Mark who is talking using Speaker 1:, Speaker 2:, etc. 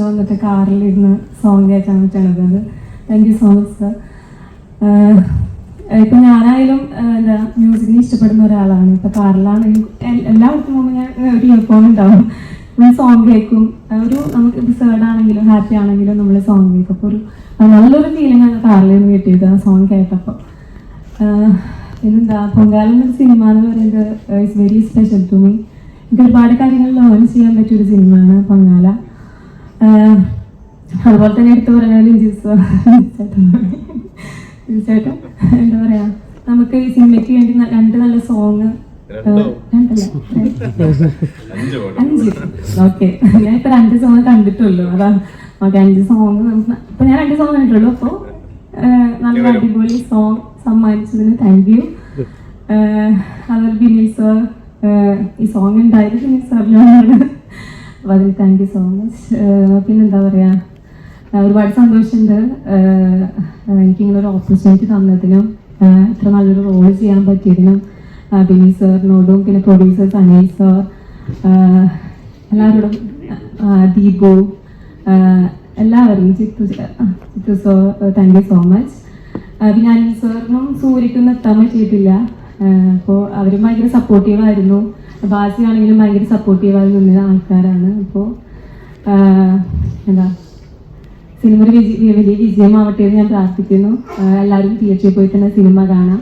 Speaker 1: വന്നിട്ട് കാറിലിരുന്ന് സോങ് കേൾക്കാൻ പറ്റണത് thank you so much sir ഇപ്പം ഞാനായാലും എന്താ മ്യൂസിക്കിനെ ഇഷ്ടപ്പെടുന്ന ഒരാളാണ്. ഇപ്പം കാറിലാണെങ്കിലും എല്ലായിടത്തും പോകുമ്പോൾ ഞാൻ ഒരു ഇയർഫോൺ ഉണ്ടാവും. നമ്മൾ സോങ് കേൾക്കും. ഒരു നമുക്ക് ഡിസേർഡ് ആണെങ്കിലും ഹാപ്പി ആണെങ്കിലും നമ്മൾ സോങ് കേൾക്കും. അപ്പോൾ ഒരു നല്ലൊരു ഫീലിംഗ് ആണ് കാറിൽ നിന്ന് കിട്ടിയത് ആ സോങ് കേട്ടപ്പോൾ പിന്നെന്താ പൊങ്കാലം എന്ന സിനിമ എന്ന് പറയുന്നത് it's very special to me എനിക്ക് ഒരുപാട് കാര്യങ്ങൾ ലേൺ അതുപോലെ തന്നെ എടുത്തു പറഞ്ഞാലും ചേട്ടൻ എന്താ പറയാ? നമുക്ക് ഈ സിനിമയ്ക്ക് വേണ്ടി രണ്ട് നല്ല സോങ്
Speaker 2: അഞ്ച്
Speaker 1: ഓക്കെ. ഞാൻ ഇപ്പൊ രണ്ട് സോങ് കണ്ടിട്ടുള്ളൂ. അതാ ഓക്കെ അഞ്ച് സോങ് ഇപ്പൊ ഞാൻ രണ്ട് സോങ് കണ്ടിട്ടുള്ളൂ. അപ്പൊ നല്ല അടിപൊളി സോങ് സമ്മാനിച്ചതിന് താങ്ക് യു അതുപോലെ ബിനിൽ സർ ഈ സോങ് ഉണ്ടായത് ബിനിൽ സാറിലാണ് അപ്പൊ അതിന് താങ്ക് യു സോ മച്ച് പിന്നെന്താ പറയാ? ഒരുപാട് സന്തോഷമുണ്ട്. എനിക്കിങ്ങനെ ഒരു ഓപ്പർച്യൂണിറ്റി തന്നതിനും ഇത്ര നല്ലൊരു റോൾ ചെയ്യാൻ പറ്റിയതിനും ബിനി സാറിനോടും പിന്നെ പ്രൊഡ്യൂസർ അനിൽ സാർ എല്ലാവരോടും ദീപു എല്ലാവരും Chithu Chithu so thank you so much പിന്നെ അനിൽ സാറിനും സൂര്യക്കൊന്നും എത്താൻ പറ്റിയിട്ടില്ല. അപ്പോൾ അവരും ഭയങ്കര സപ്പോർട്ടീവായിരുന്നു ബാസിയാണെങ്കിലും ഭയങ്കര സപ്പോർട്ടീവായി നിന്ന ആൾക്കാരാണ്. അപ്പോൾ എന്താ സിനിമ ഒരു വിജയ വലിയ വിജയമാവട്ടെ എന്ന് ഞാൻ പ്രാർത്ഥിക്കുന്നു. എല്ലാവരും തിയേറ്ററിൽ പോയി തന്നെ സിനിമ കാണാം.